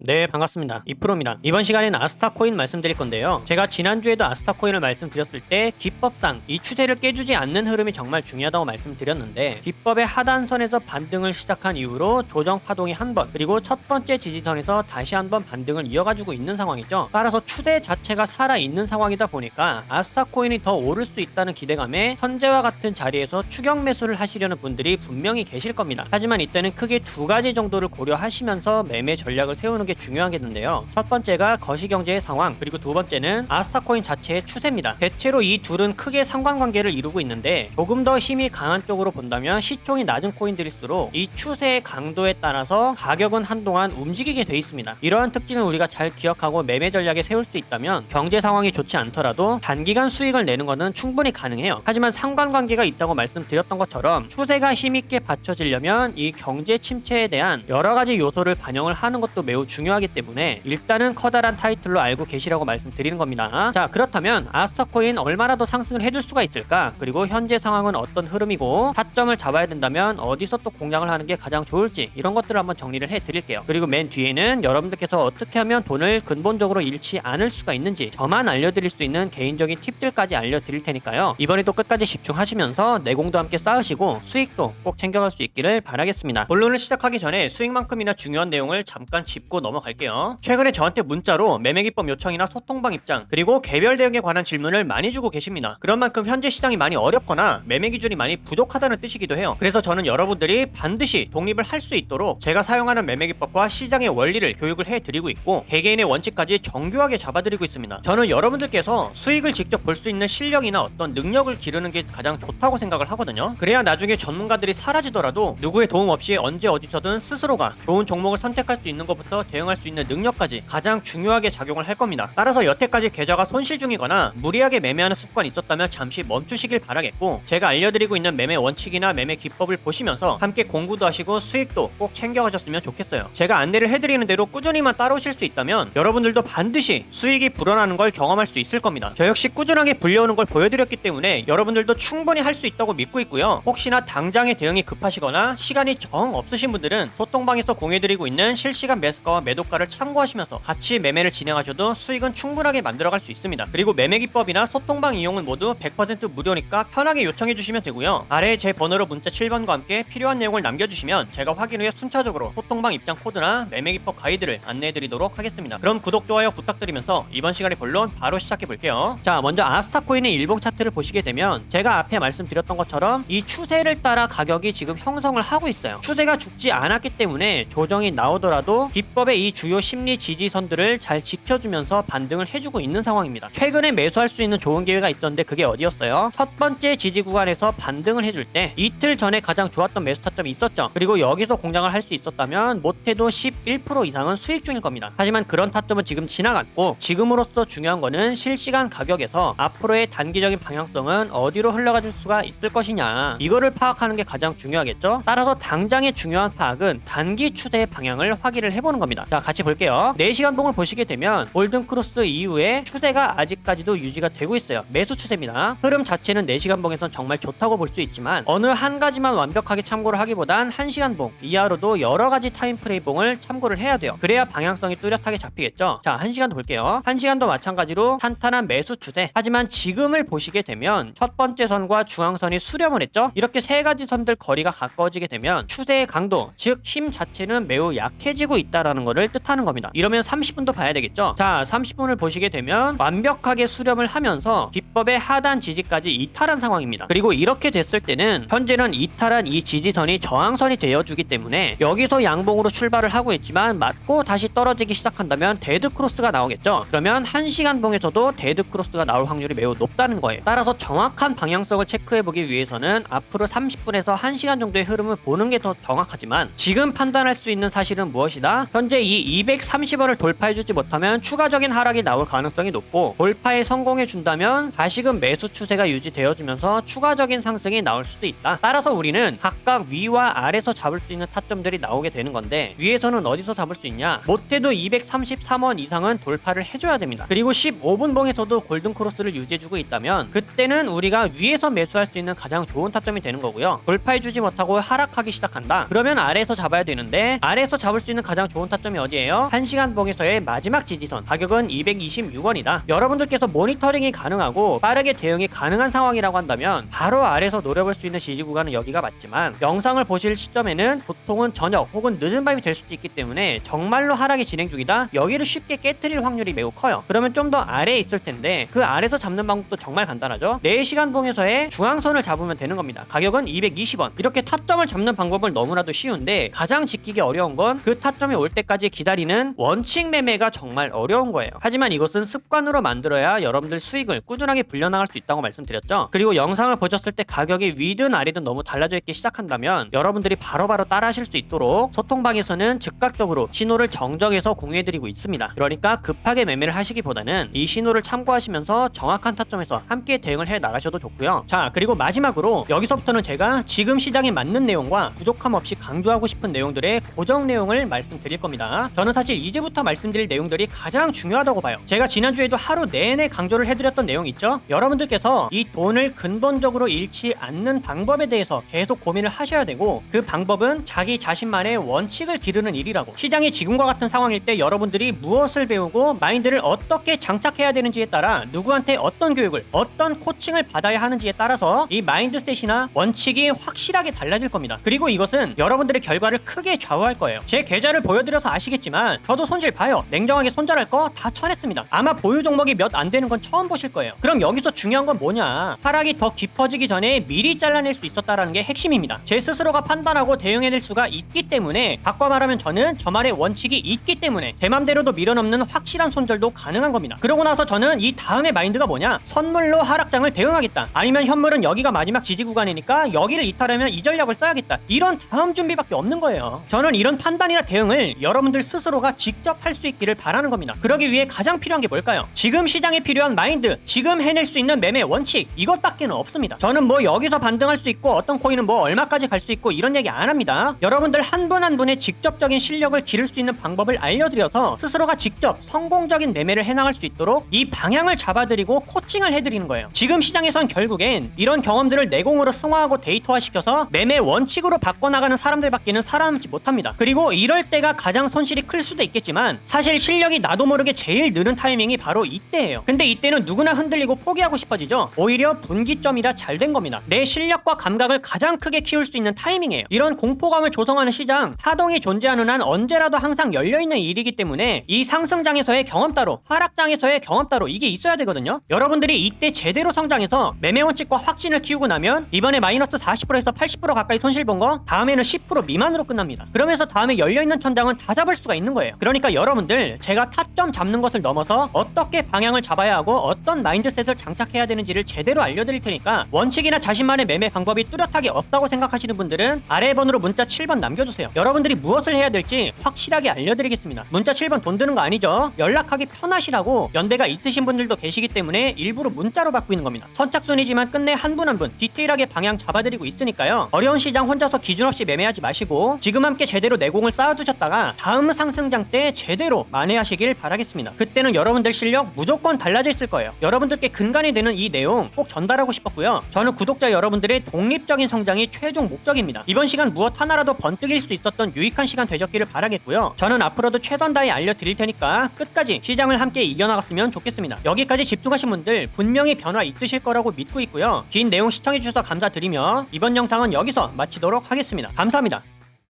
네 반갑습니다. 이프로입니다. 이번 시간에는 아스타 코인 말씀드릴 건데요. 제가 지난주에도 아스타 코인을 말씀드렸을 때 기법상 이 추세를 깨주지 않는 흐름이 정말 중요하다고 말씀드렸는데 기법의 하단선에서 반등을 시작한 이후로 조정 파동이 한 번 그리고 첫 번째 지지선에서 다시 한 번 반등을 이어가지고 있는 상황이죠. 따라서 추세 자체가 살아있는 상황이다 보니까 아스타 코인이 더 오를 수 있다는 기대감에 현재와 같은 자리에서 추격 매수를 하시려는 분들이 분명히 계실 겁니다. 하지만 이때는 크게 두 가지 정도를 고려하시면서 매매 전략을 세우는 게 중요하겠는데요. 첫 번째가 거시경제의 상황, 그리고 두 번째는 아스타코인 자체의 추세입니다. 대체로 이 둘은 크게 상관관계를 이루고 있는데 조금 더 힘이 강한 쪽으로 본다면 시총이 낮은 코인들일수록 이 추세의 강도에 따라서 가격은 한동안 움직이게 돼 있습니다. 이러한 특징을 우리가 잘 기억하고 매매 전략에 세울 수 있다면 경제 상황이 좋지 않더라도 단기간 수익을 내는 것은 충분히 가능해요. 하지만 상관관계가 있다고 말씀드렸던 것처럼 추세가 힘있게 받쳐지려면 이 경제 침체에 대한 여러 가지 요소를 반영을 하는 것도 매우 중요 하기 때문에 일단은 커다란 타이틀로 알고 계시라고 말씀드리는 겁니다. 자 그렇다면 아스타코인 얼마나 더 상승을 해줄 수가 있을까? 그리고 현재 상황은 어떤 흐름이고 타점을 잡아야 된다면 어디서 또 공략을 하는 게 가장 좋을지 이런 것들을 한번 정리를 해 드릴게요. 그리고 맨 뒤에는 여러분들께서 어떻게 하면 돈을 근본적으로 잃지 않을 수가 있는지 저만 알려드릴 수 있는 개인적인 팁들까지 알려드릴 테니까요. 이번에도 끝까지 집중하시면서 내공도 함께 쌓으시고 수익도 꼭 챙겨갈 수 있기를 바라겠습니다. 본론을 시작하기 전에 수익만큼이나 중요한 내용을 잠깐 짚고 넘 어갈게요. 최근에 저한테 문자로 매매기법 요청이나 소통방 입장 그리고 개별 대응에 관한 질문을 많이 주고 계십니다. 그런 만큼 현재 시장이 많이 어렵거나 매매 기준이 많이 부족하다는 뜻이기도 해요. 그래서 저는 여러분들이 반드시 독립을 할 수 있도록 제가 사용하는 매매 기법과 시장의 원리를 교육을 해드리고 있고 개개인의 원칙까지 정교하게 잡아드리고 있습니다. 저는 여러분들께서 수익을 직접 볼 수 있는 실력이나 어떤 능력을 기르는 게 가장 좋다고 생각을 하거든요. 그래야 나중에 전문가들이 사라지더라도 누구의 도움 없이 언제 어디서든 스스로가 좋은 종목을 선택할 수 있는 것부터 대 응할 수 있는 능력까지 가장 중요하게 작용을 할 겁니다. 따라서 여태까지 계좌가 손실 중이거나 무리하게 매매하는 습관이 있었다면 잠시 멈추시길 바라겠고 제가 알려드리고 있는 매매 원칙이나 매매 기법을 보시면서 함께 공부도 하시고 수익도 꼭 챙겨가셨으면 좋겠어요. 제가 안내를 해드리는 대로 꾸준히만 따라오실 수 있다면 여러분들도 반드시 수익이 불어나는 걸 경험할 수 있을 겁니다. 저 역시 꾸준하게 불려오는 걸 보여드렸기 때문에 여러분들도 충분히 할 수 있다고 믿고 있고요. 혹시나 당장의 대응이 급하시거나 시간이 정 없으신 분들은 소통방에서 공유해드리고 있는 실시간 매수가와 매도가를 참고하시면서 같이 매매를 진행하셔도 수익은 충분하게 만들어갈 수 있습니다. 그리고 매매 기법이나 소통방 이용은 모두 100% 무료니까 편하게 요청해 주시면 되고요. 아래에 제 번호로 문자 7번과 함께 필요한 내용을 남겨주시면 제가 확인 후에 순차적으로 소통방 입장 코드나 매매 기법 가이드를 안내해 드리도록 하겠습니다. 그럼 구독, 좋아요 부탁드리면서 이번 시간의 본론 바로 시작해 볼게요. 자, 먼저 아스타 코인의 일봉 차트를 보시게 되면 제가 앞에 말씀드렸던 것처럼 이 추세를 따라 가격이 지금 형성을 하고 있어요. 추세가 죽지 않았기 때문에 조정이 나오더라도 기법의 이 주요 심리 지지선들을 잘 지켜주면서 반등을 해주고 있는 상황입니다. 최근에 매수할 수 있는 좋은 기회가 있었는데 그게 어디였어요? 첫 번째 지지 구간에서 반등을 해줄 때 이틀 전에 가장 좋았던 매수 타점이 있었죠. 그리고 여기서 공략을 할 수 있었다면 못해도 11% 이상은 수익 중일 겁니다. 하지만 그런 타점은 지금 지나갔고 지금으로서 중요한 거는 실시간 가격에서 앞으로의 단기적인 방향성은 어디로 흘러가줄 수가 있을 것이냐 이거를 파악하는 게 가장 중요하겠죠. 따라서 당장의 중요한 파악은 단기 추세의 방향을 확인을 해보는 겁니다. 자 같이 볼게요. 4시간 봉을 보시게 되면 골든 크로스 이후에 추세가 아직까지도 유지가 되고 있어요. 매수 추세입니다. 흐름 자체는 4시간 봉에선 정말 좋다고 볼 수 있지만 어느 한 가지만 완벽하게 참고를 하기보단 1시간 봉 이하로도 여러 가지 타임프레임 봉을 참고를 해야 돼요. 그래야 방향성이 뚜렷하게 잡히겠죠. 자 1시간도 볼게요. 1시간도 마찬가지로 탄탄한 매수 추세 하지만 지금을 보시게 되면 첫 번째 선과 중앙선이 수렴을 했죠. 이렇게 세 가지 선들 거리가 가까워지게 되면 추세의 강도 즉 힘 자체는 매우 약해지고 있다라는 것을 뜻하는 겁니다. 이러면 30분도 봐야 되겠죠. 자 30분을 보시게 되면 완벽하게 수렴을 하면서 기법의 하단 지지까지 이탈한 상황입니다. 그리고 이렇게 됐을 때는 현재는 이탈한 이 지지선이 저항선이 되어주기 때문에 여기서 양봉으로 출발을 하고 있지만 맞고 다시 떨어지기 시작한다면 데드 크로스가 나오겠죠. 그러면 1시간 봉에서도 데드 크로스가 나올 확률이 매우 높다는 거예요. 따라서 정확한 방향성을 체크해 보기 위해서는 앞으로 30분에서 1시간 정도의 흐름을 보는 게 더 정확하지만 지금 판단할 수 있는 사실은 무엇이다? 현재 이 230원을 돌파해주지 못하면 추가적인 하락이 나올 가능성이 높고 돌파에 성공해 준다면 다시금 매수 추세가 유지되어주면서 추가적인 상승이 나올 수도 있다. 따라서 우리는 각각 위와 아래서 잡을 수 있는 타점들이 나오게 되는 건데 위에서는 어디서 잡을 수 있냐? 못해도 233원 이상은 돌파를 해줘야 됩니다. 그리고 15분 봉에서도 골든 크로스를 유지해주고 있다면 그때는 우리가 위에서 매수할 수 있는 가장 좋은 타점이 되는 거고요. 돌파해주지 못하고 하락하기 시작한다. 그러면 아래에서 잡아야 되는데 아래에서 잡을 수 있는 가장 좋은 타점 타점이 어디예요? 1시간 봉에서의 마지막 지지선 가격은 226원이다. 여러분들께서 모니터링이 가능하고 빠르게 대응이 가능한 상황이라고 한다면 바로 아래서 노려볼 수 있는 지지 구간은 여기가 맞지만 영상을 보실 시점에는 보통은 저녁 혹은 늦은 밤이 될 수도 있기 때문에 정말로 하락이 진행 중이다. 여기를 쉽게 깨뜨릴 확률이 매우 커요. 그러면 좀 더 아래에 있을 텐데 그 아래서 잡는 방법도 정말 간단하죠. 4시간 봉에서의 중앙선을 잡으면 되는 겁니다. 가격은 220원. 이렇게 타점을 잡는 방법은 너무나도 쉬운데 가장 지키기 어려운 건 그 타점이 올 때까지 기다리는 원칙 매매가 정말 어려운 거예요. 하지만 이것은 습관으로 만들어야 여러분들 수익을 꾸준하게 불려나갈 수 있다고 말씀드렸죠. 그리고 영상을 보셨을 때 가격이 위든 아래든 너무 달라져 있기 시작한다면 여러분들이 바로바로 따라하실 수 있도록 소통방에서는 즉각적으로 신호를 정정해서 공유해드리고 있습니다. 그러니까 급하게 매매를 하시기보다는 이 신호를 참고하시면서 정확한 타점에서 함께 대응을 해 나가셔도 좋고요. 자 그리고 마지막으로 여기서부터는 제가 지금 시장에 맞는 내용과 부족함 없이 강조하고 싶은 내용들의 고정 내용을 말씀드릴 겁니다. 저는 사실 이제부터 말씀드릴 내용들이 가장 중요하다고 봐요. 제가 지난주에도 하루 내내 강조를 해드렸던 내용 있죠? 여러분들께서 이 돈을 근본적으로 잃지 않는 방법에 대해서 계속 고민을 하셔야 되고 그 방법은 자기 자신만의 원칙을 기르는 일이라고 시장이 지금과 같은 상황일 때 여러분들이 무엇을 배우고 마인드를 어떻게 장착해야 되는지에 따라 누구한테 어떤 교육을 어떤 코칭을 받아야 하는지에 따라서 이 마인드셋이나 원칙이 확실하게 달라질 겁니다. 그리고 이것은 여러분들의 결과를 크게 좌우할 거예요. 제 계좌를 보여드려서 아시겠지만 저도 손실 봐요. 냉정하게 손절할 거 다 쳐냈습니다. 아마 보유 종목이 몇 안 되는 건 처음 보실 거예요. 그럼 여기서 중요한 건 뭐냐? 하락이 더 깊어지기 전에 미리 잘라낼 수 있었다라는 게 핵심입니다. 제 스스로가 판단하고 대응해낼 수가 있기 때문에 바꿔 말하면 저는 저만의 원칙이 있기 때문에 제 맘대로도 밀어넘는 확실한 손절도 가능한 겁니다. 그러고 나서 저는 이 다음의 마인드가 뭐냐? 선물로 하락장을 대응하겠다. 아니면 현물은 여기가 마지막 지지 구간이니까 여기를 이탈하면 이 전략을 써야겠다. 이런 다음 준비밖에 없는 거예요. 저는 이런 판단이나 대응을 여러분 들 스스로가 직접 할 수 있기를 바라는 겁니다. 그러기 위해 가장 필요한 게 뭘까요? 지금 시장에 필요한 마인드, 지금 해낼 수 있는 매매 원칙 이것밖에는 없습니다. 저는 뭐 여기서 반등할 수 있고 어떤 코인은 뭐 얼마까지 갈 수 있고 이런 얘기 안 합니다. 여러분들 한 분 한 분의 직접적인 실력을 기를 수 있는 방법을 알려드려서 스스로가 직접 성공적인 매매를 해나갈 수 있도록 이 방향을 잡아드리고 코칭을 해드리는 거예요. 지금 시장에선 결국엔 이런 경험들을 내공으로 승화하고 데이터화시켜서 매매 원칙으로 바꿔나가는 사람들밖에는 살아남지 못합니다. 그리고 이럴 때가 가장 손실이 클 수도 있겠지만 사실 실력이 나도 모르게 제일 느는 타이밍이 바로 이때예요. 근데 이때는 누구나 흔들리고 포기하고 싶어지죠. 오히려 분기점이라 잘 된 겁니다. 내 실력과 감각을 가장 크게 키울 수 있는 타이밍이에요. 이런 공포감을 조성하는 시장, 파동이 존재하는 한 언제라도 항상 열려있는 일이기 때문에 이 상승장에서의 경험 따로, 하락장에서의 경험 따로 이게 있어야 되거든요. 여러분들이 이때 제대로 성장해서 매매 원칙과 확신을 키우고 나면 이번에 마이너스 40%에서 80% 가까이 손실 본 거 다음에는 10% 미만으로 끝납니다. 그러면서 다음에 열려있는 천장은 다 잡을 수가 있는 거예요. 그러니까 여러분들 제가 타점 잡는 것을 넘어서 어떻게 방향을 잡아야 하고 어떤 마인드셋을 장착해야 되는지를 제대로 알려드릴 테니까 원칙이나 자신만의 매매 방법이 뚜렷하게 없다고 생각하시는 분들은 아래 번호로 문자 7번 남겨주세요. 여러분들이 무엇을 해야 될지 확실하게 알려드리겠습니다. 문자 7번 돈 드는 거 아니죠? 연락하기 편하시라고 연대가 있으신 분들도 계시기 때문에 일부러 문자로 받고 있는 겁니다. 선착순이지만 끝내 한 분 한분 디테일하게 방향 잡아드리고 있으니까요. 어려운 시장 혼자서 기준 없이 매매하지 마시고 지금 함께 제대로 내공을 쌓아두셨다가 다음 상승장 때 제대로 만회하시길 바라겠습니다. 그때는 여러분들 실력 무조건 달라져 있을 거예요. 여러분들께 근간이 되는 이 내용 꼭 전달하고 싶었고요. 저는 구독자 여러분들의 독립적인 성장이 최종 목적입니다. 이번 시간 무엇 하나라도 번뜩일 수 있었던 유익한 시간 되셨기를 바라겠고요. 저는 앞으로도 최선 다해 알려드릴 테니까 끝까지 시장을 함께 이겨나갔으면 좋겠습니다. 여기까지 집중하신 분들 분명히 변화 있으실 거라고 믿고 있고요. 긴 내용 시청해주셔서 감사드리며 이번 영상은 여기서 마치도록 하겠습니다. 감사합니다.